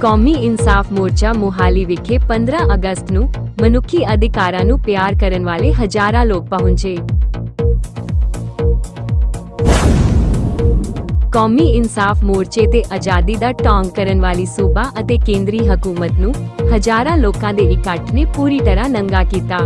ਕੌਮੀ ਇਨਸਾਫ ਮੋਰਚਾ ਮੋਹਾਲੀ ਵਿਖੇ 15 ਅਗਸਤ ਨੂੰ ਮਨੁੱਖੀ ਅਧਿਕਾਰਾਂ ਨੂੰ ਪਿਆਰ ਕਰਨ ਵਾਲੇ ਹਜ਼ਾਰਾਂ ਲੋਕ ਪਹੁੰਚੇ। ਕੌਮੀ ਇਨਸਾਫ ਮੋਰਚੇ ਤੇ ਆਜ਼ਾਦੀ ਦਾ ਟੌਂਗ ਕਰਨ ਵਾਲੀ ਸੂਬਾ ਅਤੇ ਕੇਂਦਰੀ ਹਕੂਮਤ ਨੂੰ ਹਜ਼ਾਰਾਂ ਲੋਕਾਂ ਦੇ ਇਕੱਠ ਨੇ ਪੂਰੀ ਤਰ੍ਹਾਂ ਨੰਗਾ ਕੀਤਾ।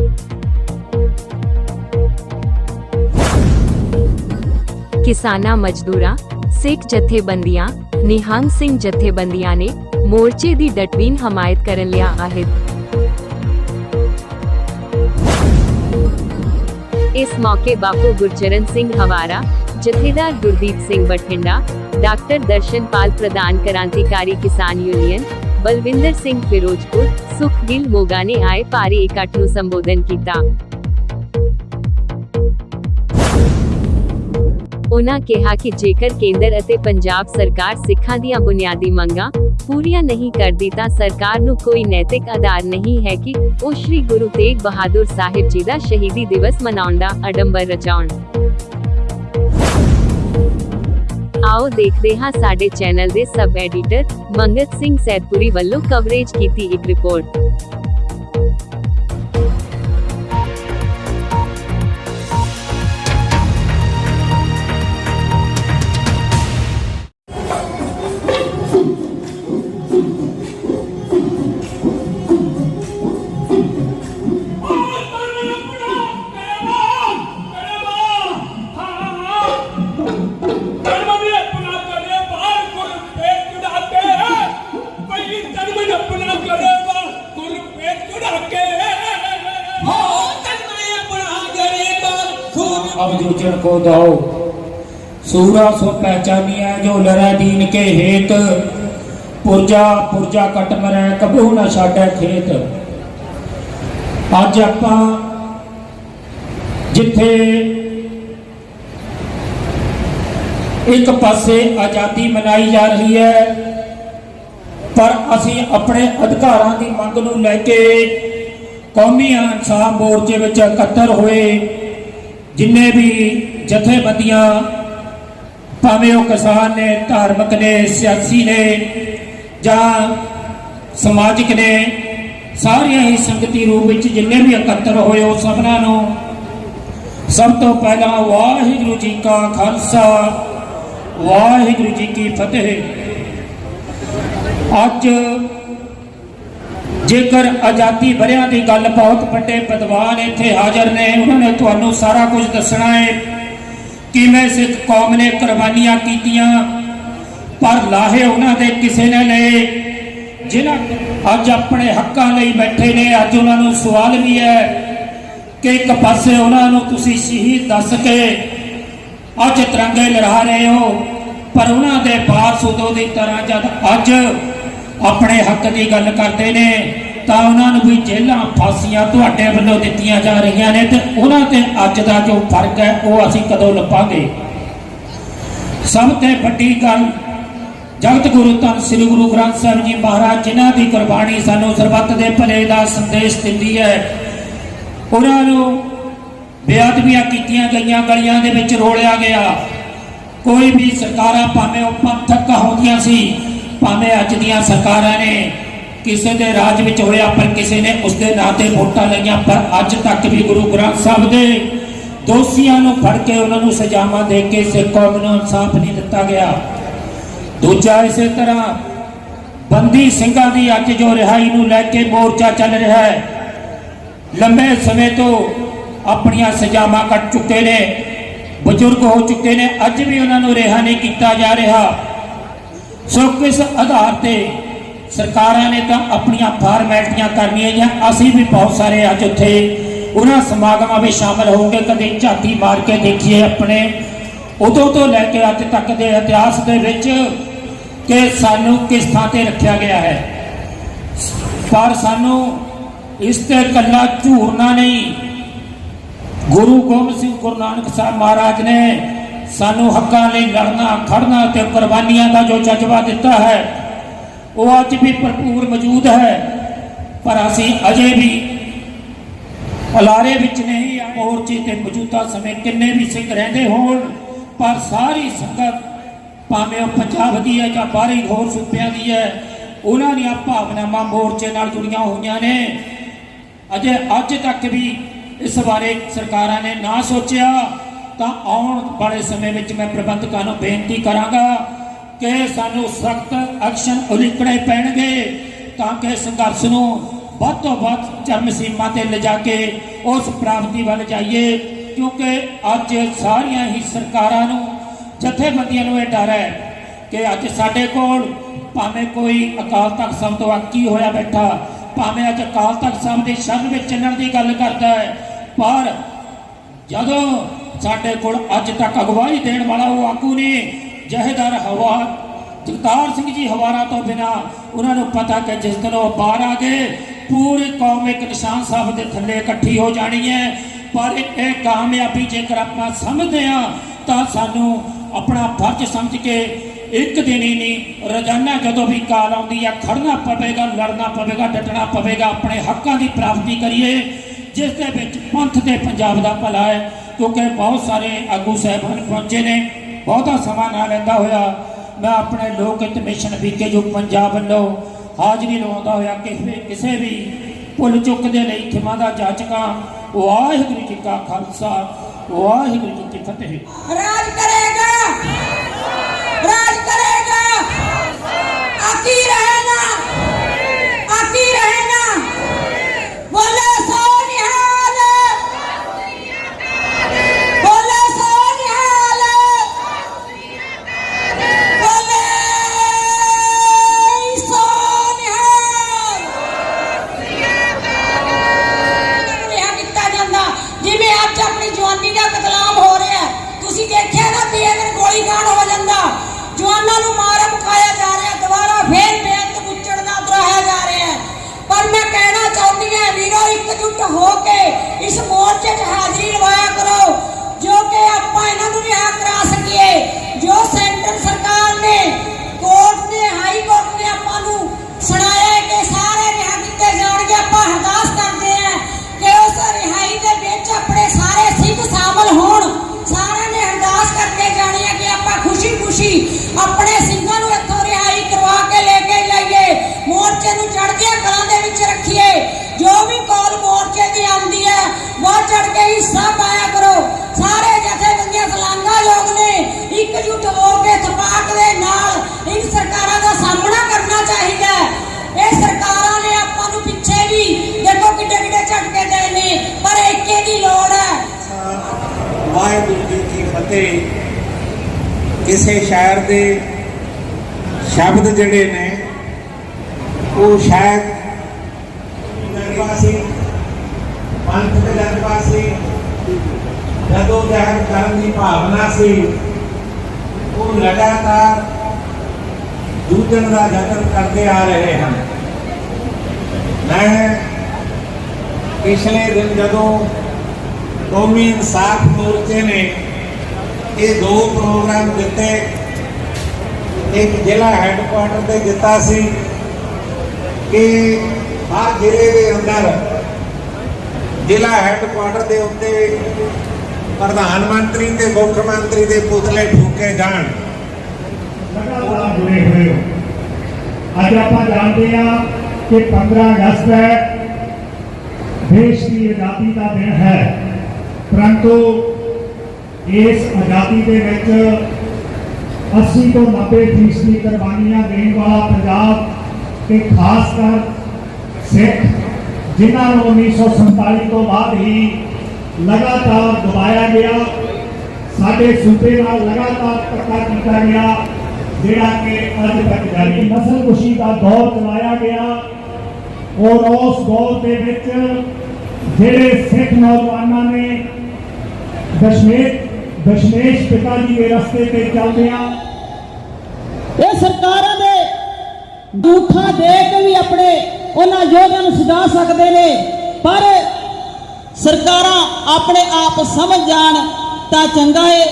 ਕਿਸਾਨਾਂ ਮਜ਼ਦੂਰਾਂ, ਸਿੱਖ ਜਥੇਬੰਦੀਆਂ, ਨਿਹੰਗ ਸਿੰਘ ਜਥੇਬੰਦੀਆਂ ਨੇ ਮੋਰਚੇ ਦੀ ਡਟਵੀਨ ਹਮਾਇਤ ਕਰਨ ਲਿਆ ਆਹਿਦ ਇਸ ਮੌਕੇ ਬਾਪੂ ਗੁਰਚਰਨ ਸਿੰਘ ਹਵਾਰਾ ਜਥੇਦਾਰ ਗੁਰਦੀਪ ਸਿੰਘ ਬਠਿੰਡਾ ਡਾਕਟਰ ਦਰਸ਼ਨਪਾਲ ਪ੍ਰਧਾਨ ਕ੍ਰਾਂਤੀਕਾਰੀ ਕਿਸਾਨ ਯੂਨੀਅਨ ਬਲਵਿੰਦਰ ਸਿੰਘ ਫਿਰੋਜ਼ਪੁਰ ਸੁਖਦਿਲ ਮੋਗਾ ਨੇ ਆਏ ਭਾਰੀ ਇਕੱਠ ਨੂੰ ਸੰਬੋਧਨ ਕੀਤਾ ਉਨ੍ਹਾਂ ਕਿਹਾ ਕਿ ਜੇਕਰ ਕੇਂਦਰ ਅਤੇ ਪੰਜਾਬ ਸਰਕਾਰ ਸਿੱਖਾਂ ਦੀਆਂ ਬੁਨਿਆਦੀ ਮੰਗਾਂ ਪੂਰੀਆਂ ਨਹੀਂ ਕਰਦੀ ਤਾਂ ਸਰਕਾਰ ਨੂੰ ਕੋਈ ਨੈਤਿਕ ਆਧਾਰ ਨਹੀਂ ਹੈ ਕਿ ਉਹ ਸ੍ਰੀ ਗੁਰੂ ਤੇਗ ਬਹਾਦਰ ਸਾਹਿਬ ਜੀ ਦਾ ਸ਼ਹੀਦੀ ਦਿਵਸ ਮਨਾਉਣ ਦਾ ਅਡੰਬਰ ਰਚਾਉਣ। ਆਓ ਦੇਖਦੇ ਹਾਂ ਸਾਡੇ ਚੈਨਲ ਦੇ ਸਬ ਐਡੀਟਰ ਮੰਗਤ ਸਿੰਘ ਸੈਦਪੁਰੀ ਵੱਲੋਂ ਕਵਰੇਜ ਕੀਤੀ ਇੱਕ ਰਿਪੋਰਟ सूरा सो पहचानिया जो लड़ा दीन के हेत ਪੁਰਜਾ ਪੁਰਜਾ ਕਟ ਮਰੈ ਕਬੂ ਨਾ ਛਾੜੈ ਖੇਤ ਅੱਜ ਆਪਾਂ ਜਿੱਥੇ ਇੱਕ ਪਾਸੇ ਆਜ਼ਾਦੀ ਮਨਾਈ ਜਾ ਰਹੀ ਹੈ ਪਰ ਅਸੀਂ ਆਪਣੇ ਅਧਿਕਾਰਾਂ ਦੀ ਮੰਗ ਨੂੰ ਲੈ ਕੇ ਕੌਮੀ ਇਨਸਾਫ ਮੋਰਚੇ ਵਿੱਚ ਇਕੱਤਰ ਹੋਏ ਜਿੰਨੇ ਵੀ ਜਥੇਬੰਦੀਆਂ ਭਾਵੇਂ ਉਹ ਕਿਸਾਨ ਨੇ, ਧਾਰਮਿਕ ਨੇ, ਸਿਆਸੀ ਨੇ ਜਾਂ ਸਮਾਜਿਕ ਨੇ, ਸਾਰੀਆਂ ਹੀ ਸੰਗਤੀ ਰੂਪ ਵਿੱਚ ਜਿੰਨੇ ਵੀ ਇਕੱਤਰ ਹੋਏ ਉਹ ਸਭਨਾਂ ਨੂੰ ਸਭ ਤੋਂ ਪਹਿਲਾਂ ਵਾਹਿਗੁਰੂ ਜੀ ਕਾ ਖਾਲਸਾ, ਵਾਹਿਗੁਰੂ ਜੀ ਕੀ ਫਤਿਹ। ਅੱਜ ਜੇਕਰ ਆਜ਼ਾਦੀ ਵਰਿਆਂ ਦੀ ਗੱਲ ਬਹੁਤ ਵੱਡੇ ਵਿਦਵਾਨ ਇੱਥੇ ਹਾਜ਼ਰ ਨੇ, ਉਹਨਾਂ ਨੇ ਤੁਹਾਨੂੰ ਸਾਰਾ ਕੁਝ ਦੱਸਣਾ ਹੈ। ਕਿਵੇਂ ਸਿੱਖ ਕੌਮ ਨੇ ਕੁਰਬਾਨੀਆਂ ਕੀਤੀਆਂ, ਪਰ ਲਾਹੇ ਉਹਨਾਂ ਦੇ ਕਿਸੇ ਨੇ ਲਏ, ਜਿਨ੍ਹਾਂ ਅੱਜ ਆਪਣੇ ਹੱਕਾਂ ਲਈ ਬੈਠੇ ਨੇ, ਅੱਜ ਉਹਨਾਂ ਨੂੰ ਸਵਾਲ ਵੀ ਹੈ ਕਿ ਇੱਕ ਪਾਸੇ ਉਹਨਾਂ ਨੂੰ ਤੁਸੀਂ ਸ਼ਹੀਦ ਦੱਸ ਕੇ ਅੱਜ ਤਿਰੰਗੇ ਲਹਿਰਾ ਰਹੇ ਹੋ, ਪਰ ਉਹਨਾਂ ਦੇ ਬਾਸ ਉਦੋਂ ਦੀ ਤਰ੍ਹਾਂ ਜਦ ਅੱਜ ਆਪਣੇ ਹੱਕ ਦੀ ਗੱਲ ਕਰਦੇ ਨੇ ਤਾਂ ਉਹਨਾਂ ਨੂੰ ਵੀ ਜੇਲਾਂ ਫਾਂਸੀਆਂ ਤੁਹਾਡੇ ਵੱਲੋਂ ਦਿੱਤੀਆਂ ਜਾ ਰਹੀਆਂ ਨੇ ਤੇ ਉਹਨਾਂ ਤੇ ਅੱਜ ਦਾ ਜੋ ਫ਼ਰਕ ਹੈ, ਉਹ ਅਸੀਂ ਕਦੋਂ ਲੱਭਾਂਗੇ? ਸਭ ਤੋਂ ਵੱਡੀ ਗੱਲ, ਜਗਤ ਗੁਰੂ ਧੰਨ ਸ੍ਰੀ ਗੁਰੂ ਗ੍ਰੰਥ ਸਾਹਿਬ ਜੀ ਮਹਾਰਾਜ, ਜਿਨ੍ਹਾਂ ਦੀ ਕੁਰਬਾਨੀ ਸਾਨੂੰ ਸਰਬੱਤ ਦੇ ਭਲੇ ਦਾ ਸੰਦੇਸ਼ ਦਿੰਦੀ ਹੈ, ਉਹਨਾਂ ਨੂੰ ਬੇਅਦਬੀਆਂ ਕੀਤੀਆਂ ਗਈਆਂ, ਗਲੀਆਂ ਦੇ ਵਿੱਚ ਰੋਲਿਆ ਗਿਆ। ਕੋਈ ਵੀ ਸਰਕਾਰਾਂ ਭਾਵੇਂ ਉਹ ਪੰਥਕ ਹੁੰਦੀਆਂ ਸੀ, ਭਾਵੇਂ ਅੱਜ ਦੀਆਂ ਸਰਕਾਰਾਂ ਨੇ ਕਿਸੇ ਦੇ ਰਾਜ ਵਿੱਚ ਹੋਇਆ, ਪਰ ਕਿਸੇ ਨੇ ਉਸ ਦੇ ਨਾਂ ਤੇ ਵੋਟਾਂ ਲਈਆਂ। ਪਰ ਅੱਜ ਤੱਕ ਵੀ ਗੁਰੂ ਗ੍ਰੰਥ ਸਾਹਿਬ ਦੇ ਦੋਸ਼ੀਆਂ ਨੂੰ ਫੜ ਕੇ ਉਹਨਾਂ ਨੂੰ ਸਜ਼ਾਵਾਂ ਦੇ ਕੇ ਸਿੱਖ ਕੌਮ ਨੂੰ ਇਨਸਾਫ ਨਹੀਂ ਦਿੱਤਾ ਗਿਆ। ਦੂਜਾ ਇਸੇ ਤਰ੍ਹਾਂ ਬੰਦੀ ਸਿੰਘਾਂ ਦੀ ਅੱਜ ਜੋ ਰਿਹਾਈ ਨੂੰ ਲੈ ਕੇ ਮੋਰਚਾ ਚੱਲ ਰਿਹਾ ਹੈ, ਲੰਬੇ ਸਮੇਂ ਤੋਂ ਆਪਣੀਆਂ ਸਜ਼ਾਵਾਂ ਕੱਟ ਚੁੱਕੇ ਨੇ, ਬਜ਼ੁਰਗ ਹੋ ਚੁੱਕੇ ਨੇ, ਅੱਜ ਵੀ ਉਹਨਾਂ ਨੂੰ ਰਿਹਾ ਨਹੀਂ ਕੀਤਾ ਜਾ ਰਿਹਾ। ਸੋ ਕਿਸ ਆਧਾਰ ਤੇ ਸਰਕਾਰਾਂ ਨੇ ਤਾਂ ਆਪਣੀਆਂ ਫਾਰਮੈਲਟੀਆਂ ਕਰਨੀਆਂ ਜਾਂ ਅਸੀਂ ਵੀ ਬਹੁਤ ਸਾਰੇ ਅੱਜ ਉੱਥੇ ਉਹਨਾਂ ਸਮਾਗਮਾਂ ਵਿੱਚ ਸ਼ਾਮਲ ਹੋਵਾਂਗੇ ਕਦੇ ਝਾਤੀ ਮਾਰ ਕੇ ਦੇਖੀਏ ਆਪਣੇ। ਉਦੋਂ ਤੋਂ ਲੈ ਕੇ ਅੱਜ ਤੱਕ ਦੇ ਇਤਿਹਾਸ ਦੇ ਵਿੱਚ ਕਿ ਸਾਨੂੰ ਕਿਸ ਥਾਂ ਤੇ ਰੱਖਿਆ ਗਿਆ ਹੈ। ਪਰ ਸਾਨੂੰ ਇਸ ਤੇ ਕੱਲਾ ਝੂਰਨਾ ਨਹੀਂ। ਗੁਰੂ ਗੋਬਿੰਦ ਸਿੰਘ ਗੁਰੂ ਨਾਨਕ ਸਾਹਿਬ ਮਹਾਰਾਜ ਨੇ ਸਾਨੂੰ ਹੱਕਾਂ ਲਈ ਲੜਨਾ, ਖੜਨਾ ਤੇ ਕੁਰਬਾਨੀਆਂ ਦਾ ਜੋ ਜਜ਼ਬਾ ਦਿੱਤਾ ਹੈ ਉਹ ਅੱਜ ਵੀ ਭਰਪੂਰ ਮੌਜੂਦ ਹੈ। ਪਰ ਅਸੀਂ ਅਜੇ ਵੀ ਅਲਾਰੇ ਵਿੱਚ ਨਹੀਂ ਆ ਮੋਰਚੇ ਤੇ ਮੌਜੂਦਾ ਸਮੇਂ ਕਿੰਨੇ ਵੀ ਸਿੰਘ ਰਹਿੰਦੇ ਹੋਣ, ਪਰ ਸਾਰੀ ਸੰਗਤ ਭਾਵੇਂ ਉਹ ਪੰਜਾਬ ਦੀ ਹੈ ਜਾਂ ਬਾਹਰੀ ਹੋਰ ਸੂਬਿਆਂ ਦੀ ਹੈ, ਉਹਨਾਂ ਦੀਆਂ ਭਾਵਨਾਵਾਂ ਮੋਰਚੇ ਨਾਲ ਜੁੜੀਆਂ ਹੋਈਆਂ ਨੇ। ਅਜੇ ਅੱਜ ਤੱਕ ਵੀ ਇਸ ਬਾਰੇ ਸਰਕਾਰਾਂ ਨੇ ਨਾ ਸੋਚਿਆ, ਤਾਂ ਆਉਣ ਵਾਲੇ ਸਮੇਂ ਵਿੱਚ ਮੈਂ ਪ੍ਰਬੰਧਕਾਂ ਨੂੰ ਬੇਨਤੀ ਕਰਾਂਗਾ ਕਿ ਸਾਨੂੰ ਸਖਤ ਐਕਸ਼ਨ ਉਲੀਕਣੇ ਪੈਣਗੇ, ਤਾਂ ਕਿ ਸੰਘਰਸ਼ ਨੂੰ ਵੱਧ ਤੋਂ ਵੱਧ ਚਰਮ ਸੀਮਾ ਤੇ ਲਿਜਾ ਕੇ ਉਸ ਪ੍ਰਾਪਤੀ ਵੱਲ ਜਾਈਏ, ਕਿਉਂਕਿ ਅੱਜ ਸਾਰੀਆਂ ਹੀ ਸਰਕਾਰਾਂ ਨੂੰ ਜਥੇਬੰਦੀਆਂ ਨੂੰ ਇਹ ਡਰ ਹੈ ਕਿ ਅੱਜ ਸਾਡੇ ਕੋਲ ਭਾਵੇਂ ਕੋਈ ਅਕਾਲ ਤਖਤ ਸਾਹਿਬ ਤੋਂ ਆਕੀ ਹੋਇਆ ਬੈਠਾ, ਭਾਵੇਂ ਅੱਜ ਅਕਾਲ ਤਖਤ ਸਾਹਿਬ ਦੇ ਸ਼ਬਦ ਵਿੱਚ ਚੱਲਣ ਦੀ ਗੱਲ ਕਰਦਾ ਹੈ, ਪਰ ਜਦੋਂ ਸਾਡੇ ਕੋਲ ਅੱਜ ਤੱਕ ਅਗਵਾਈ ਦੇਣ ਵਾਲਾ ਉਹ ਆਗੂ ਨੇ ਜਹੇਦਾਰ ਹਵਾ, ਜਗਤਾਰ ਸਿੰਘ ਜੀ ਹਵਾਰਾ ਤੋਂ ਬਿਨਾ ਉਹਨਾਂ ਨੂੰ ਪਤਾ ਕਿ ਜਿਸ ਦਿਨ ਉਹ ਬਾਹਰ ਆ ਗਏ, ਪੂਰੀ ਕੌਮ ਇੱਕ ਨਿਸ਼ਾਨ ਸਾਹਿਬ ਦੇ ਥੱਲੇ ਇਕੱਠੀ ਹੋ ਜਾਣੀ ਹੈ। ਪਰ ਇਹ ਕਾਮਯਾਬੀ ਜੇਕਰ ਆਪਾਂ ਸਮਝਦੇ ਹਾਂ, ਤਾਂ ਸਾਨੂੰ ਆਪਣਾ ਫਰਜ਼ ਸਮਝ ਕੇ ਇੱਕ ਦਿਨ ਹੀ ਨਹੀਂ, ਰੋਜ਼ਾਨਾ ਜਦੋਂ ਵੀ ਕਾਲ ਆਉਂਦੀ ਹੈ ਖੜਨਾ ਪਵੇਗਾ, ਲੜਨਾ ਪਵੇਗਾ, ਡਟਣਾ ਪਵੇਗਾ, ਆਪਣੇ ਹੱਕਾਂ ਦੀ ਪ੍ਰਾਪਤੀ ਕਰੀਏ, ਜਿਸ ਦੇ ਵਿੱਚ ਪੰਥ ਤੇ ਪੰਜਾਬ ਦਾ ਭਲਾ ਹੈ, ਕਿਉਂਕਿ ਬਹੁਤ ਸਾਰੇ ਆਗੂ ਸਾਹਿਬਾਨ ਪਹੁੰਚੇ ਨੇ। ਬਹੁਤਾ ਸਮਾਂ ਨਾ ਲੈਂਦਾ ਹੋਇਆ। ਮੈਂ ਆਪਣੇ ਲੋਕ ਹਿੱਤ ਮਿਸ਼ਨ ਵੀਕੇ ਜੋ ਪੰਜਾਬ ਵੱਲੋਂ ਹਾਜ਼ਰੀ ਲਵਾਉਂਦਾ ਹੋਇਆ ਕਿਸੇ ਕਿਸੇ ਵੀ ਭੁੱਲ ਚੁੱਕ ਦੇ ਲਈ ਖਿਮਾ ਦਾ ਜਾਚਕਾਂ, ਵਾਹਿਗੁਰੂ ਜੀ ਕਾ ਖਾਲਸਾ, ਵਾਹਿਗੁਰੂ ਜੀ ਕੀ ਫਤਿਹ। ਰਾਜ ਕਿਸੇ ਸ਼ਾਇਰ ਦੇ ਸ਼ਬਦ ਜਿਹੜੇ ਨੇ, ਉਹ ਸ਼ਾਇਦ ਜਨਵਾਸੀ ਪੰਥ ਦੇ ਜਨਵਾਸੀ ਜਦੋਂ ਜਹਰ ਕਰਨ ਦੀ ਭਾਵਨਾ ਸੀ, ਉਹ ਲਗਾਤਾਰ ਦੂਜਣ ਦਾ ਯਤਨ ਕਰਦੇ ਆ ਰਹੇ ਹਨ। ਮੈਂ ਪਿਛਲੇ ਦਿਨ ਜਦੋਂ ਕੌਮੀ ਇਨਸਾਫ ਮੋਰਚੇ ਨੇ ਇਹ ਦੋ ਪ੍ਰੋਗਰਾਮ ਦਿੱਤੇ ਇੱਕ ਜ਼ਿਲ੍ਹਾ ਹੈੱਡਕੁਆਟਰ ਤੇ ਦਿੱਤਾ ਸੀ ਕਿ ਹਰ ਜ਼ਿਲ੍ਹੇ ਦੇ ਅੰਦਰ ਜ਼ਿਲ੍ਹਾ ਹੈੱਡਕੁਆਟਰ ਦੇ ਉੱਤੇ ਪ੍ਰਧਾਨ ਮੰਤਰੀ ਤੇ ਮੁੱਖ ਮੰਤਰੀ ਦੇ ਪੁਤਲੇ ਫੂਕੇ ਜਾਣ। ਲਗਾਤਾਰ ਜੁੜੇ ਹੋਏ ਹੋ। ਅੱਜ ਆਪਾਂ ਜਾਣਦੇ ਹਾਂ ਕਿ 15 ਅਗਸਤ ਹੈ। ਦੇਸ਼ ਦੀ ਆਜ਼ਾਦੀ ਦਾ ਦਿਨ ਹੈ। ਪਰੰਤੂ ਇਸ ਆਜ਼ਾਦੀ ਦੇ ਵਿੱਚ 80 ਤੋਂ 90 ਫੀਸਦੀ ਕੁਰਬਾਨੀਆਂ ਦੇਣ ਵਾਲਾ ਪੰਜਾਬ ਤੇ ਖਾਸ ਕਰ ਸਿੱਖ, ਜਿਨ੍ਹਾਂ ਨੂੰ 1947 ਤੋਂ ਬਾਅਦ ਹੀ ਲਗਾਤਾਰ ਦਬਾਇਆ ਗਿਆ, ਸਾਡੇ ਸੂਬੇ ਨਾਲ ਲਗਾਤਾਰ ਧੱਕਾ ਕੀਤਾ ਗਿਆ, ਜਿਹੜਾ ਕਿ ਅੱਜ ਤੱਕ ਜਾਰੀ ਨਸਲ ਕੁਸ਼ੀ ਦਾ ਦੌਰ ਚਲਾਇਆ ਗਿਆ। ਔਰ ਉਸ ਦੌਰ ਦੇ ਵਿੱਚ ਜਿਹੜੇ ਸਿੱਖ ਨੌਜਵਾਨਾਂ ਨੇ ਦਸ਼ਮੇਸ਼ ਦਸ਼ਮੇਸ਼ ਪਿਤਾ ਜੀ ਦੇ ਰਸਤੇ ਤੇ ਚੱਲਦਿਆਂ ਇਹ ਸਰਕਾਰਾਂ ਦੇ ਦੂਠਾ ਦੇ ਕੇ ਵੀ ਆਪਣੇ ਉਹਨਾਂ ਯੋਧਿਆਂ ਨੂੰ ਸਜਾ ਸਕਦੇ ਨੇ ਪਰ ਸਰਕਾਰਾਂ ਆਪਣੇ ਆਪ ਸਮਝ ਜਾਣ ਤਾਂ ਚੰਗਾ ਹੈ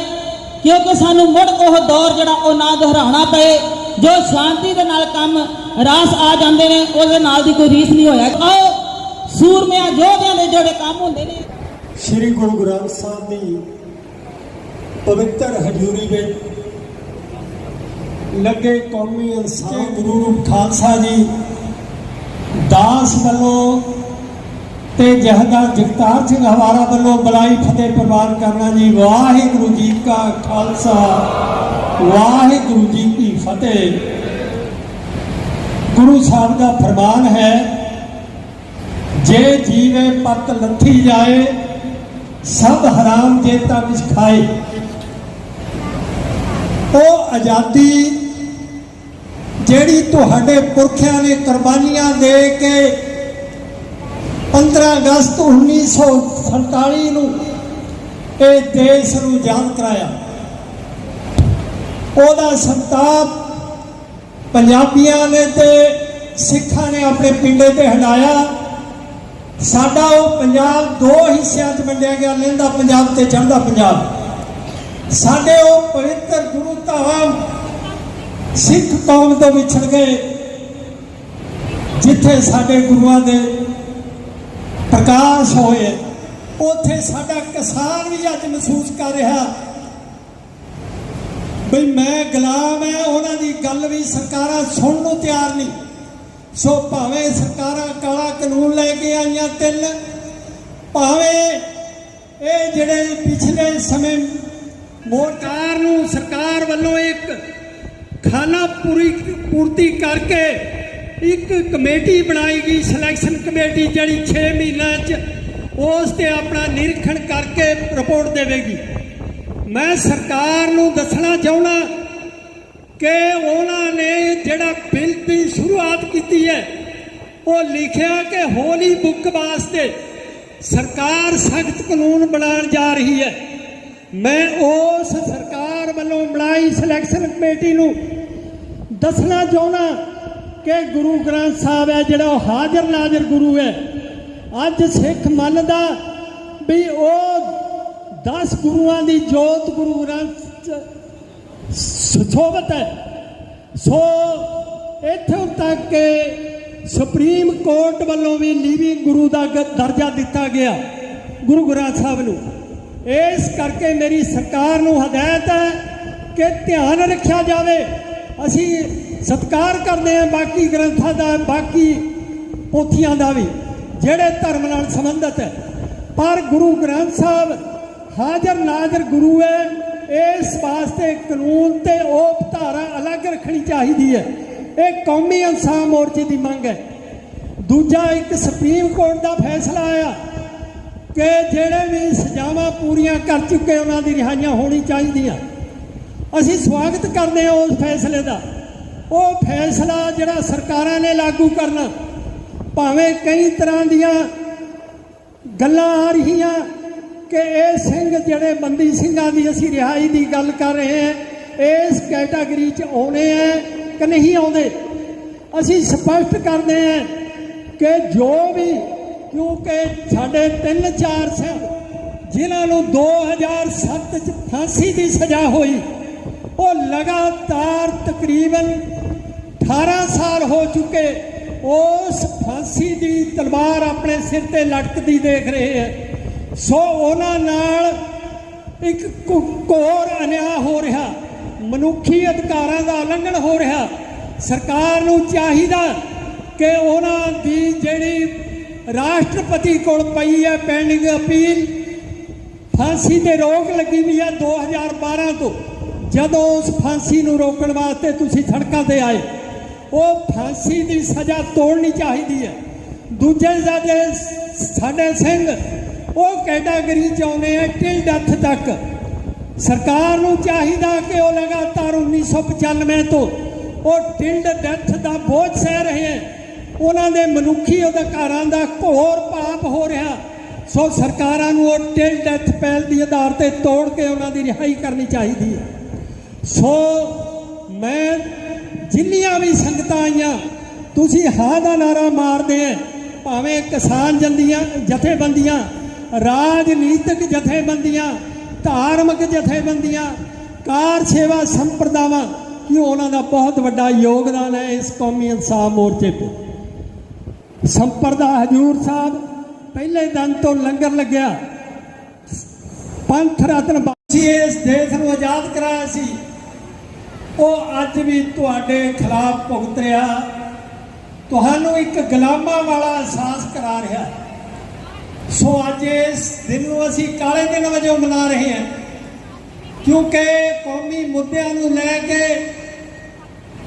ਕਿਉਂਕਿ ਸਾਨੂੰ ਮੁੜ ਉਹ ਦੌਰ ਜਿਹੜਾ ਉਹ ਨਾ ਦੁਹਰਾਉਣਾ ਪਏ ਜੋ ਸ਼ਾਂਤੀ ਦੇ ਨਾਲ ਕੰਮ ਰਾਸ ਆ ਜਾਂਦੇ ਨੇ ਉਹਦੇ ਨਾਲ ਦੀ ਕੋਈ ਰੀਸ ਨਹੀਂ ਹੋਇਆ। ਆਓ ਸੂਰਮਿਆਂ ਯੋਧਿਆਂ ਦੇ ਜਿਹੜੇ ਕੰਮ ਹੁੰਦੇ ਨੇ। ਸ੍ਰੀ ਗੁਰੂ ਗ੍ਰੰਥ ਸਾਹਿਬ ਦੀ ਪਵਿੱਤਰ ਹਜ਼ੂਰੀ ਵਿੱਚ ਲੱਗੇ ਕੌਮੀ ਇਨਸਾਨ ਗੁਰੂ ਖਾਲਸਾ ਜੀ, ਦਾਸ ਵੱਲੋਂ ਤੇ ਜਹਦਾ ਜਗਤਾਰ ਸਿੰਘ ਹਵਾਰਾ ਵੱਲੋਂ ਬਲਾਈ ਫਤਿਹ ਪ੍ਰਵਾਨ ਕਰਨਾ ਜੀ। ਵਾਹਿਗੁਰੂ ਜੀ ਕਾ ਖਾਲਸਾ, ਵਾਹਿਗੁਰੂ ਜੀ ਕੀ ਫਤਿਹ। ਗੁਰੂ ਸਾਹਿਬ ਦਾ ਫਰਮਾਨ ਹੈ, ਜੇ ਜੀਵੇ ਪਤ ਲੱਥੀ ਜਾਏ ਸਭ ਹਰਾਮ ਜੇਤਾ ਵਿੱਚ ਖਾਏ। ਉਹ ਆਜ਼ਾਦੀ ਜਿਹੜੀ ਤੁਹਾਡੇ ਪੁਰਖਿਆਂ ਨੇ ਕੁਰਬਾਨੀਆਂ ਦੇ ਕੇ 15 ਅਗਸਤ 1947 ਨੂੰ ਇਹ ਦੇਸ਼ ਨੂੰ ਯਾਦ ਕਰਾਇਆ। ਉਹਦਾ ਸੰਤਾਪ ਪੰਜਾਬੀਆਂ ਨੇ ਤੇ ਸਿੱਖਾਂ ਨੇ ਆਪਣੇ ਪਿੰਡੇ ਤੇ ਹਟਾਇਆ। ਸਾਡਾ ਉਹ ਪੰਜਾਬ ਦੋ ਹਿੱਸਿਆਂ 'ਚ ਵੰਡਿਆ ਗਿਆ, ਲਹਿੰਦਾ ਪੰਜਾਬ ਤੇ ਚੜ੍ਹਦਾ ਪੰਜਾਬ। ਸਾਡੇ ਉਹ ਪਵਿੱਤਰ ਗੁਰੂ ਧਾਮ ਸਿੱਖ ਕੌਮ ਤੋਂ ਵਿਛੜ ਗਏ, ਜਿੱਥੇ ਸਾਡੇ ਗੁਰੂਆਂ ਦੇ ਪ੍ਰਕਾਸ਼ ਹੋਏ। ਉੱਥੇ ਸਾਡਾ ਕਿਸਾਨ ਵੀ ਅੱਜ ਮਹਿਸੂਸ ਕਰ ਰਿਹਾ। ਬਈ ਮੈਂ ਗੁਲਾਮ ਹੈ, ਉਹਨਾਂ ਦੀ ਗੱਲ ਵੀ ਸਰਕਾਰਾਂ ਸੁਣਨ ਨੂੰ ਤਿਆਰ ਨਹੀਂ। ਸੋ ਭਾਵੇਂ ਸਰਕਾਰਾਂ ਕਾਲਾ ਕਾਨੂੰਨ ਲੈ ਕੇ ਆਈਆਂ ਤਿੰਨ, ਭਾਵੇਂ ਇਹ ਜਿਹੜੇ ਪਿਛਲੇ ਸਮੇਂ ਮੋਰਕਾਰ ਨੂੰ ਸਰਕਾਰ ਵੱਲੋਂ ਇੱਕ ਖਾਨਾ ਪੂਰੀ ਪੂਰਤੀ ਕਰਕੇ ਇੱਕ ਕਮੇਟੀ ਬਣਾਈ ਗਈ ਸਿਲੈਕਸ਼ਨ ਕਮੇਟੀ ਜਿਹੜੀ 6 ਮਹੀਨਿਆਂ 'ਚ, ਉਸ ਤੇ ਆਪਣਾ ਨਿਰੀਖਣ ਕਰਕੇ ਰਿਪੋਰਟ ਦੇਵੇਗੀ। ਮੈਂ ਸਰਕਾਰ ਨੂੰ ਦੱਸਣਾ ਚਾਹੁੰਦਾ ਕਿ ਉਹਨਾਂ ਨੇ ਜਿਹੜਾ ਬਿੱਲ ਦੀ ਸ਼ੁਰੂਆਤ ਕੀਤੀ ਹੈ, ਉਹ ਲਿਖਿਆ ਕਿ ਹੋਲੀ ਬੁੱਕ ਵਾਸਤੇ ਸਰਕਾਰ ਸਖਤ ਕਾਨੂੰਨ ਬਣਾਉਣ ਜਾ ਰਹੀ ਹੈ। ਮੈਂ ਉਸ ਸਰਕਾਰ ਵੱਲੋਂ ਬਣਾਈ ਸਿਲੈਕਸ਼ਨ ਕਮੇਟੀ ਨੂੰ ਦੱਸਣਾ ਚਾਹੁੰਦਾ ਕਿ ਗੁਰੂ ਗ੍ਰੰਥ ਸਾਹਿਬ ਹੈ, ਜਿਹੜਾ ਉਹ ਹਾਜ਼ਰ ਨਾਜ਼ਰ ਗੁਰੂ ਹੈ। ਅੱਜ ਸਿੱਖ ਮੰਨਦਾ ਵੀ ਉਹ 10 ਗੁਰੂਆਂ ਦੀ ਜੋਤ ਗੁਰੂ ਗ੍ਰੰਥ 'ਚ ਹੈ। ਸੋ ਇੱਥੋਂ ਤੱਕ ਕਿ ਸੁਪਰੀਮ ਕੋਰਟ ਵੱਲੋਂ ਵੀ ਲਿਵਿੰਗ ਗੁਰੂ ਦਾ ਦਰਜਾ ਦਿੱਤਾ ਗਿਆ ਗੁਰੂ ਗ੍ਰੰਥ ਸਾਹਿਬ ਨੂੰ। ਇਸ ਕਰਕੇ ਮੇਰੀ ਸਰਕਾਰ ਨੂੰ ਹਦਾਇਤ ਹੈ ਕਿ ਧਿਆਨ ਰੱਖਿਆ ਜਾਵੇ। ਅਸੀਂ ਸਤਿਕਾਰ ਕਰਦੇ ਹਾਂ ਬਾਕੀ ਗ੍ਰੰਥਾਂ ਦਾ, ਬਾਕੀ ਪੋਥੀਆਂ ਦਾ ਵੀ, ਜਿਹੜੇ ਧਰਮ ਨਾਲ ਸੰਬੰਧਿਤ ਹੈ। ਪਰ ਗੁਰੂ ਗ੍ਰੰਥ ਸਾਹਿਬ ਹਾਜ਼ਰ ਨਾਜ਼ਰ ਗੁਰੂ ਹੈ। ਇਸ ਵਾਸਤੇ ਕਾਨੂੰਨ ਤੇ ਉਹ ਧਾਰਾ ਅਲੱਗ ਰੱਖਣੀ ਚਾਹੀਦੀ ਹੈ। ਇਹ ਕੌਮੀ ਇਨਸਾਫ ਮੋਰਚੇ ਦੀ ਮੰਗ ਹੈ। ਦੂਜਾ, ਇੱਕ ਸੁਪਰੀਮ ਕੋਰਟ ਦਾ ਫੈਸਲਾ ਆਇਆ ਕਿ ਜਿਹੜੇ ਵੀ ਸਜ਼ਾਵਾਂ ਪੂਰੀਆਂ ਕਰ ਚੁੱਕੇ ਉਹਨਾਂ ਦੀ ਰਿਹਾਈਆਂ ਹੋਣੀ ਚਾਹੀਦੀਆਂ। ਅਸੀਂ ਸਵਾਗਤ ਕਰਦੇ ਹਾਂ ਉਸ ਫੈਸਲੇ ਦਾ। ਉਹ ਫੈਸਲਾ ਜਿਹੜਾ ਸਰਕਾਰਾਂ ਨੇ ਲਾਗੂ ਕਰਨਾ, ਭਾਵੇਂ ਕਈ ਤਰ੍ਹਾਂ ਦੀਆਂ ਗੱਲਾਂ ਆ ਰਹੀਆਂ ਕਿ ਇਹ ਸਿੰਘ ਜਿਹੜੇ ਬੰਦੀ ਸਿੰਘਾਂ ਦੀ ਅਸੀਂ ਰਿਹਾਈ ਦੀ ਗੱਲ ਕਰ ਰਹੇ ਹਾਂ, ਇਸ ਕੈਟਾਗਰੀ 'ਚ ਆਉਣੇ ਆ ਕਿ ਨਹੀਂ ਆਉਂਦੇ? ਅਸੀਂ ਸਪਸ਼ਟ ਕਰਦੇ ਹਾਂ ਕਿ ਜੋ ਵੀ, ਕਿਉਂਕਿ ਸਾਡੇ ਤਿੰਨ ਚਾਰ ਸਿੰਘ ਜਿਨ੍ਹਾਂ ਨੂੰ 2007 ਚ ਫਾਂਸੀ ਦੀ ਸਜ਼ਾ ਹੋਈ, ਉਹ ਲਗਾਤਾਰ ਤਕਰੀਬਨ 18 ਸਾਲ ਹੋ ਚੁੱਕੇ ਉਸ ਫਾਂਸੀ ਦੀ ਤਲਵਾਰ ਆਪਣੇ ਸਿਰ ਤੇ ਲਟਕਦੀ ਦੇਖ ਰਹੇ ਹੈ। ਸੋ ਉਹਨਾਂ ਨਾਲ ਇੱਕ ਘੁ- ਘੋਰ ਅਨਿਆ ਹੋ ਰਿਹਾ। ਮਨੁੱਖੀ ਅਧਿਕਾਰਾਂ ਦਾ ਉਲੰਘਣ ਹੋ ਰਿਹਾ। ਸਰਕਾਰ ਨੂੰ ਚਾਹੀਦਾ ਕਿ ਉਹਨਾਂ ਦੀ ਜਿਹੜੀ ਰਾਸ਼ਟਰਪਤੀ ਕੋਲ ਪਈ ਹੈ ਪੈਂਡਿੰਗ ਅਪੀਲ ਫਾਂਸੀ ਤੇ ਰੋਕ ਲੱਗੀ ਵੀ ਹੈ 2012 ਤੋਂ। ਜਦੋਂ ਉਸ ਫਾਂਸੀ ਨੂੰ ਰੋਕਣ ਵਾਸਤੇ ਤੁਸੀਂ ਸੜਕਾਂ ਤੇ ਆਏ, ਉਹ ਫਾਂਸੀ ਦੀ ਸਜ਼ਾ ਤੋੜਨੀ ਚਾਹੀਦੀ ਹੈ। ਦੂਜੇ ਸਾਡੇ ਸਾਡੇ ਸਿੰਘ ਉਹ ਕੈਟਾਗਰੀ ਚ ਆਉਂਦੇ ਆ ਟਿਲ ਡੈਥ ਤੱਕ। ਸਰਕਾਰ ਨੂੰ ਚਾਹੀਦਾ ਕਿ ਉਹ ਲਗਾਤਾਰ 1995 ਤੋਂ ਉਹ ਟਿਲ ਡੈਥ ਦਾ ਬੋਝ ਸਹਿ ਰਹੇ ਹੈ ਉਹਨਾਂ ਦੇ ਮਨੁੱਖੀ ਅਧਿਕਾਰਾਂ ਦਾ ਘੋਰ ਪਾਪ ਹੋ ਰਿਹਾ। ਸੋ ਸਰਕਾਰਾਂ ਨੂੰ ਉਹ ਟਿਲ ਡੈਥ ਪਹਿਲ ਦੀ ਆਧਾਰ ਤੇ ਤੋੜ ਕੇ ਉਹਨਾਂ ਦੀ ਰਿਹਾਈ ਕਰਨੀ ਚਾਹੀਦੀ ਹੈ। ਸੋ ਮੈਂ ਜਿੰਨੀਆਂ ਵੀ ਸੰਗਤਾਂ ਆਈਆਂ, ਤੁਸੀਂ ਹਾਂ ਦਾ ਨਾਰਾ ਮਾਰਦੇ ਆ, ਭਾਵੇਂ ਕਿਸਾਨ ਜੰਦੀਆਂ, ਜਥੇਬੰਦੀਆਂ ਰਾਜਨੀਤਿਕ ਜਥੇਬੰਦੀਆਂ, ਧਾਰਮਿਕ ਜਥੇਬੰਦੀਆਂ, ਕਾਰ ਸੇਵਾ ਸੰਪਰਦਾਵਾਂ ਕਿ ਉਹਨਾਂ ਦਾ ਬਹੁਤ ਵੱਡਾ ਯੋਗਦਾਨ ਹੈ ਇਸ ਕੌਮੀ ਇਨਸਾਫ ਮੋਰਚੇ ਤੇ। ਸੰਪਰਦਾ ਹਜੂਰ ਸਾਹਿਬ ਪਹਿਲੇ ਦਿਨ ਤੋਂ ਲੰਗਰ ਲੱਗਿਆ। ਪੰਥ ਰਤਨ ਬਾਸੀ ਇਸ ਦੇਸ਼ ਨੂੰ ਆਜ਼ਾਦ ਕਰਾਇਆ ਸੀ। ਉਹ ਅੱਜ ਵੀ ਤੁਹਾਡੇ ਖਿਲਾਫ ਭੁਗਤ ਰਿਹਾ। ਤੁਹਾਨੂੰ ਇੱਕ ਗੁਲਾਮਾਂ ਵਾਲਾ ਅਹਿਸਾਸ ਕਰਾ ਰਿਹਾ। ਹੈ। ਸੋ ਅੱਜ ਇਸ ਦਿਨ ਨੂੰ ਅਸੀਂ ਕਾਲੇ ਦਿਨ ਵਜੋਂ ਮਨਾ ਰਹੇ ਹਾਂ। ਕਿਉਂਕਿ ਕੌਮੀ ਮੁੱਦਿਆਂ ਨੂੰ ਲੈ ਕੇ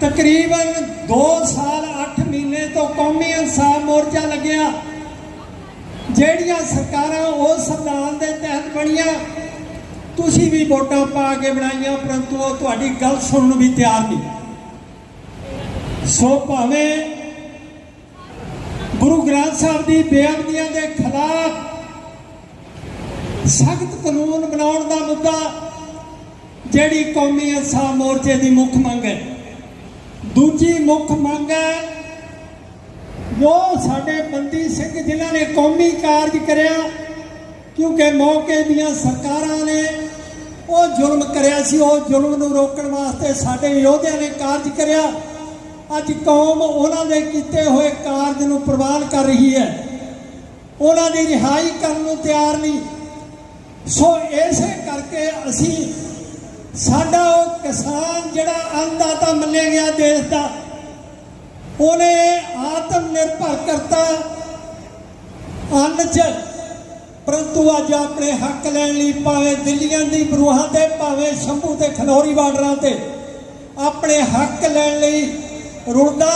ਤਕਰੀਬਨ 2 ਸਾਲ 8 ਮਹੀਨੇ ਤੋਂ ਕੌਮੀ ਇਨਸਾਫ ਮੋਰਚਾ ਲੱਗਿਆ। ਜਿਹੜੀਆਂ ਸਰਕਾਰਾਂ ਉਸ ਸੰਵਿਧਾਨ ਦੇ ਤਹਿਤ ਬਣੀਆਂ, ਤੁਸੀਂ ਵੀ ਵੋਟਾਂ ਪਾ ਕੇ ਬਣਾਈਆਂ, ਪਰੰਤੂ ਉਹ ਤੁਹਾਡੀ ਗੱਲ ਸੁਣਨ ਨੂੰ ਵੀ ਤਿਆਰ ਨਹੀਂ। ਸੋ ਭਾਵੇਂ ਗੁਰੂ ਗ੍ਰੰਥ ਸਾਹਿਬ ਦੀ ਬੇਅਦਬੀਆਂ ਦੇ ਖਿਲਾਫ ਸਖਤ ਕਾਨੂੰਨ ਬਣਾਉਣ ਦਾ ਮੁੱਦਾ ਜਿਹੜੀ ਕੌਮੀ ਇਨਸਾਫ ਮੋਰਚੇ ਦੀ ਮੁੱਖ ਮੰਗ ਹੈ। ਦੂਜੀ ਮੁੱਖ ਮੰਗ ਹੈ ਜੋ ਸਾਡੇ ਬੰਦੀ ਸਿੰਘ ਜਿਨ੍ਹਾਂ ਨੇ ਕੌਮੀ ਕਾਰਜ ਕਰਿਆ, ਕਿਉਂਕਿ ਮੌਕੇ ਦੀਆਂ ਸਰਕਾਰਾਂ ਨੇ ਉਹ ਜ਼ੁਲਮ ਕਰਿਆ ਸੀ, ਉਹ ਜ਼ੁਲਮ ਨੂੰ ਰੋਕਣ ਵਾਸਤੇ ਸਾਡੇ ਯੋਧਿਆਂ ਨੇ ਕਾਰਜ ਕਰਿਆ। ਅੱਜ ਕੌਮ ਉਹਨਾਂ ਦੇ ਕੀਤੇ ਹੋਏ ਕਾਰਜ ਨੂੰ ਪ੍ਰਵਾਨ ਕਰ ਰਹੀ ਹੈ। ਉਹਨਾਂ ਦੀ ਰਿਹਾਈ ਕਰਨ ਨੂੰ ਤਿਆਰ ਨਹੀਂ। ਸੋ ਇਸੇ ਕਰਕੇ ਅਸੀਂ ਸਾਡਾ ਉਹ ਕਿਸਾਨ ਜਿਹੜਾ ਅੰਨਦਾਤਾ ਮੰਨਿਆ ਗਿਆ ਦੇਸ਼ ਦਾ, ਉਹਨੇ ਆਤਮ ਨਿਰਭਰ ਕਰਤਾ। ਅੰਨ ਚ, ਪਰੰਤੂ ਅੱਜ ਆਪਣੇ ਹੱਕ ਲੈਣ ਲਈ ਭਾਵੇਂ ਦਿੱਲੀਆਂ ਦੀ ਬਰੂਹਾਂ ਤੇ, ਭਾਵੇਂ ਸ਼ੰਭੂ ਤੇ, ਖਨੌਰੀ ਬਾਰਡਰਾਂ ਤੇ, ਆਪਣੇ ਹੱਕ ਲੈਣ ਲਈ ਰੁੜਦਾ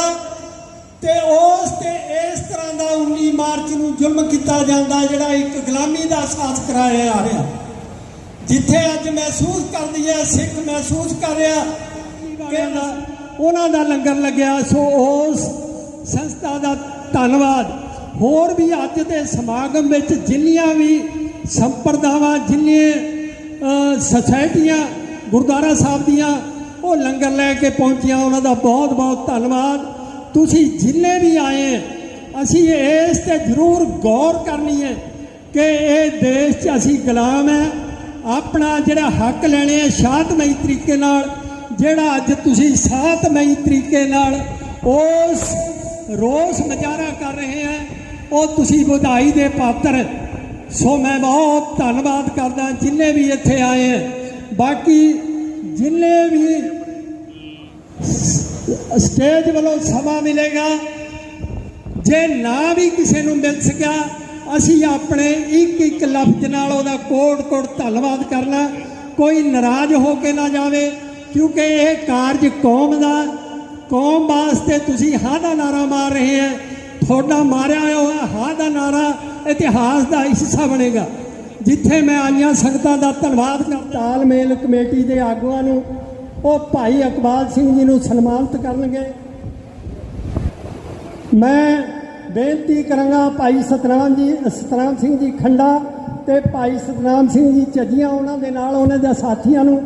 ਤੇ ਉਸ ਤੇ ਇਸ ਤਰ੍ਹਾਂ ਦਾ 19 ਮਾਰਚ ਨੂੰ ਜ਼ੁਲਮ ਕੀਤਾ ਜਾਂਦਾ ਜਿਹੜਾ ਇੱਕ ਗੁਲਾਮੀ ਦਾ ਅਹਿਸਾਸ ਕਰਾਇਆ ਆ ਰਿਹਾ। ਜਿੱਥੇ ਅੱਜ ਮਹਿਸੂਸ ਕਰਦੀ ਹੈ, ਸਿੱਖ ਮਹਿਸੂਸ ਕਰ ਰਿਹਾ ਕਿ ਉਹਨਾਂ ਦਾ ਲੰਗਰ ਲੱਗਿਆ, ਸੋ ਉਸ ਸੰਸਥਾ ਦਾ ਧੰਨਵਾਦ। ਹੋਰ ਵੀ ਅੱਜ ਦੇ ਸਮਾਗਮ ਵਿੱਚ ਜਿੰਨੀਆਂ ਵੀ ਸੰਪਰਦਾਵਾਂ, ਜਿੰਨੀਆਂ ਸੁਸਾਇਟੀਆਂ ਗੁਰਦੁਆਰਾ ਸਾਹਿਬ ਦੀਆਂ ਉਹ ਲੰਗਰ ਲੈ ਕੇ ਪਹੁੰਚੀਆਂ, ਉਹਨਾਂ ਦਾ ਬਹੁਤ ਬਹੁਤ ਧੰਨਵਾਦ। ਤੁਸੀਂ ਜਿੰਨੇ ਵੀ ਆਏ, ਅਸੀਂ ਇਸ ਤੇ ਜ਼ਰੂਰ ਗੌਰ ਕਰਨੀ ਹੈ ਕਿ ਇਹ ਦੇਸ਼ 'ਚ ਅਸੀਂ ਗੁਲਾਮ ਹੈ। ਆਪਣਾ ਜਿਹੜਾ ਹੱਕ ਲੈਣੇ ਹੈ ਸ਼ਾਂਤਮਈ ਤਰੀਕੇ ਨਾਲ, ਜਿਹੜਾ ਅੱਜ ਤੁਸੀਂ ਸ਼ਾਂਤਮਈ ਤਰੀਕੇ ਨਾਲ ਉਸ ਰੋਸ ਮੁਜ਼ਾਹਰਾ ਕਰ ਰਹੇ ਹੈ ਉਹ ਤੁਸੀਂ ਵਧਾਈ ਦੇ ਪਾਤਰ। ਸੋ ਮੈਂ ਬਹੁਤ ਧੰਨਵਾਦ ਕਰਦਾ ਜਿੰਨੇ ਵੀ ਇੱਥੇ ਆਏ ਹੈ ਬਾਕੀ ਜਿੰਨੇ ਵੀ ਸਟੇਜ ਵੱਲੋਂ ਸਮਾਂ ਮਿਲੇਗਾ। ਜੇ ਨਾ ਵੀ ਕਿਸੇ ਨੂੰ ਮਿਲ ਸਕਿਆ, ਅਸੀਂ ਆਪਣੇ ਇੱਕ ਇੱਕ ਲਫ਼ਜ਼ ਨਾਲ ਉਹਦਾ ਕੋਟ ਕੋਟ ਧੰਨਵਾਦ ਕਰਨਾ। ਕੋਈ ਨਾਰਾਜ਼ ਹੋ ਕੇ ਨਾ ਜਾਵੇ, ਕਿਉਂਕਿ ਇਹ ਕਾਰਜ ਕੌਮ ਦਾ, ਕੌਮ ਵਾਸਤੇ ਤੁਸੀਂ ਹਾਂ ਦਾ ਨਾਰਾ ਮਾਰ ਰਹੇ ਹੈ। ਤੁਹਾਡਾ ਮਾਰਿਆ ਹੋਇਆ ਹਾਂ ਦਾ ਨਾਰਾ ਇਤਿਹਾਸ ਦਾ ਹਿੱਸਾ ਬਣੇਗਾ। ਜਿੱਥੇ ਮੈਂ ਆਈਆਂ ਸੰਗਤਾਂ ਦਾ ਧੰਨਵਾਦ ਕਰ ਤਾਲਮੇਲ ਕਮੇਟੀ ਦੇ ਆਗੂਆਂ ਨੂੰ ਉਹ ਭਾਈ ਇਕਬਾਲ ਸਿੰਘ ਜੀ ਨੂੰ ਸਨਮਾਨਿਤ ਕਰਨਗੇ। ਮੈਂ ਬੇਨਤੀ ਕਰਾਂਗਾ ਭਾਈ ਸਤਨਾਮ ਜੀ, ਸਤਨਾਮ ਸਿੰਘ ਜੀ ਖੰਡਾ ਤੇ ਭਾਈ ਸਤਨਾਮ ਸਿੰਘ ਜੀ ਚੱਜੀਆਂ ਉਹਨਾਂ ਦੇ ਨਾਲ, ਉਹਨਾਂ ਦੇ ਸਾਥੀਆਂ ਨੂੰ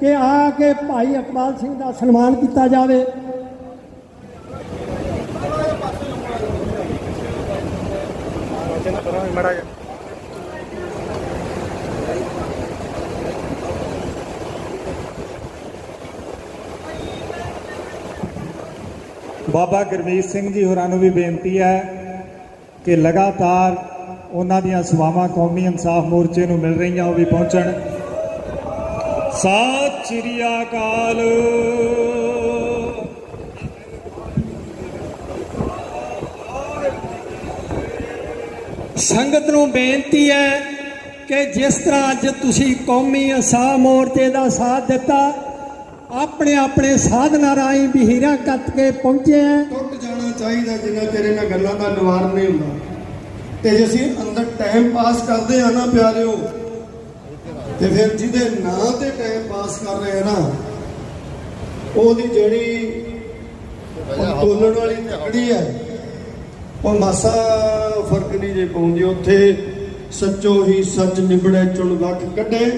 ਕਿ ਆ ਕੇ ਭਾਈ ਇਕਬਾਲ ਸਿੰਘ ਦਾ ਸਨਮਾਨ ਕੀਤਾ ਜਾਵੇ। ਬਾਬਾ ਗੁਰਮੀਤ ਸਿੰਘ ਜੀ ਹੋਰਾਂ ਨੂੰ ਵੀ ਬੇਨਤੀ ਹੈ ਕਿ ਲਗਾਤਾਰ ਉਹਨਾਂ ਦੀਆਂ ਸੇਵਾਵਾਂ ਕੌਮੀ ਇਨਸਾਫ ਮੋਰਚੇ ਨੂੰ ਮਿਲ ਰਹੀਆਂ, ਉਹ ਵੀ ਪਹੁੰਚਣ। ਸਤਿ ਸ੍ਰੀ ਅਕਾਲ। ਸੰਗਤ ਨੂੰ ਬੇਨਤੀ ਹੈ ਕਿ ਜਿਸ ਤਰ੍ਹਾਂ ਅੱਜ ਤੁਸੀਂ ਕੌਮੀ ਇਨਸਾਫ ਮੋਰਚੇ ਦਾ ਸਾਥ ਦਿੱਤਾ ਆਪਣੇ ਆਪਣੇ ਸਾਧਨਾਂ ਰਾਹੀਂ ਬਹੀਰਾਂ ਕੱਟ ਕੇ ਪਹੁੰਚੇ ਹੈ ਟੁੱਟ ਜਾਣਾ ਚਾਹੀਦਾ ਜਿੰਨਾ ਚਿਰ ਇਹਨਾਂ ਗੱਲਾਂ ਦਾ ਨਿਵਾਰਨ ਨਹੀਂ ਹੁੰਦਾ। ਤੇ ਜੇ ਅਸੀਂ ਅੰਦਰ ਟਾਈਮ ਪਾਸ ਕਰਦੇ ਆ ਨਾ ਪਿਆਰਿਓ, ਤੇ ਫਿਰ ਜਿਹਦੇ ਨਾਂ ਤੇ ਟਾਈਮ ਪਾਸ ਕਰ ਰਹੇ ਆ ਨਾ, ਉਹਦੀ ਜਿਹੜੀ ਤੋਲਣ ਵਾਲੀ ਤਕੜੀ ਹੈ ਉਹ ਮਾਸਾ ਫ਼ਰਕ ਨਹੀਂ ਜੇ ਪਾਉਂਦੀ, ਉੱਥੇ ਸੱਚੋ ਹੀ ਸੱਚ ਨਿਬੜੇ ਚੁਣ ਵੱਖ ਕੱਢੇ।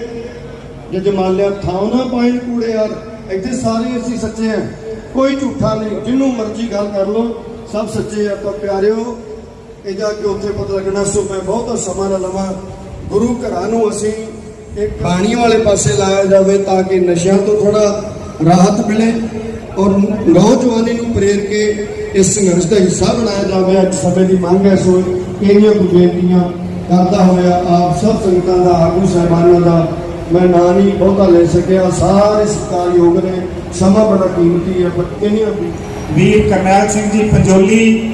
ਜੇ ਜਮਾਲਿਆ ਥਾਉ ਨਾ ਪਾਏ ਕੂੜੇ ਯਾਰ ਇੱਥੇ ਸਾਰੇ ਅਸੀਂ ਸੱਚੇ ਆ ਕੋਈ ਝੂਠਾ ਨਹੀਂ। ਜਿੰਨੂੰ ਮਰਜ਼ੀ ਗੱਲ ਕਰ ਲੋ ਸਭ ਸੱਚੇ ਆ। ਪਰ ਪਿਆਰਿਓ, ਇਹ ਜਾ ਕੇ ਉੱਥੇ ਪਤਾ ਲੱਗਣਾ, ਸੋ ਮੈਂ ਬਹੁਤਾ ਸਮਾਂ ਨਾ ਲਵਾਂ। ਗੁਰੂ ਘਰਾਂ ਨੂੰ ਅਸੀਂ ਇਹ ਬਾਣੀ ਵਾਲੇ ਪਾਸੇ ਲਾਇਆ ਜਾਵੇ ਤਾਂ ਕਿ ਨਸ਼ਿਆਂ ਤੋਂ ਥੋੜਾ ਰਾਹਤ ਮਿਲੇ ਔਰ ਨੌਜਵਾਨੀ ਨੂੰ ਪ੍ਰੇਰ ਕੇ ਇਸ ਸੰਘਰਸ਼ ਦਾ ਹਿੱਸਾ ਬਣਾਇਆ ਜਾਵੇ। ਅੱਜ ਸਮੇਂ ਦੀ ਮੰਗ ਹੈ, ਸੋ ਇਹਨੀਆਂ ਕੁ ਬੇਨਤੀਆਂ ਕਰਦਾ ਹੋਇਆ ਆਪ ਸਭ ਸੰਗਤਾਂ ਦਾ, ਆਗੂ ਸਹਿਬਾਨਾਂ ਦਾ ਮੈਂ ਨਾਂ ਨਹੀਂ ਬਹੁਤਾ ਲੈ ਸਕਿਆ। ਸਾਰੇ ਸਤਿਕਾਰਯੋਗ ਨੇ। ਸਮਾਂ ਬੜਾ ਕੀਮਤੀ ਹੈ, ਪਰ ਕਿੰਨੀਆਂ ਵੀਰ ਕਰਨੈਲ ਸਿੰਘ ਜੀ, ਪੰਜੋਲੀ।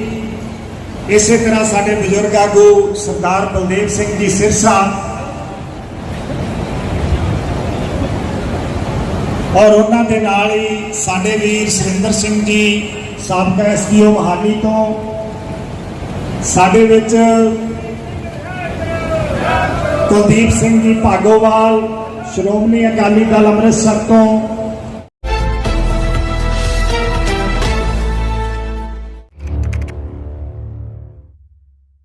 ਇਸੇ ਤਰ੍ਹਾਂ ਸਾਡੇ ਬਜ਼ੁਰਗ ਆਗੂ ਸਰਦਾਰ ਬਲਦੇਵ ਸਿੰਘ ਜੀ ਸਿਰਸਾ। ਔਰ ਉਹਨਾਂ ਦੇ ਨਾਲ ਹੀ ਸਾਡੇ ਵੀਰ ਸੁਰਿੰਦਰ ਸਿੰਘ ਜੀ, ਸਾਬਕਾ ਐਸਪੀਓ ਮਹਾਲੀ ਤੋਂ। ਸਾਡੇ ਵਿੱਚ ਕੁਲਦੀਪ ਸਿੰਘ ਜੀ ਭਾਗੋਵਾਲ ਸ਼੍ਰੋਮਣੀ ਅਕਾਲੀ ਦਲ ਅੰਮ੍ਰਿਤਸਰ ਤੋਂ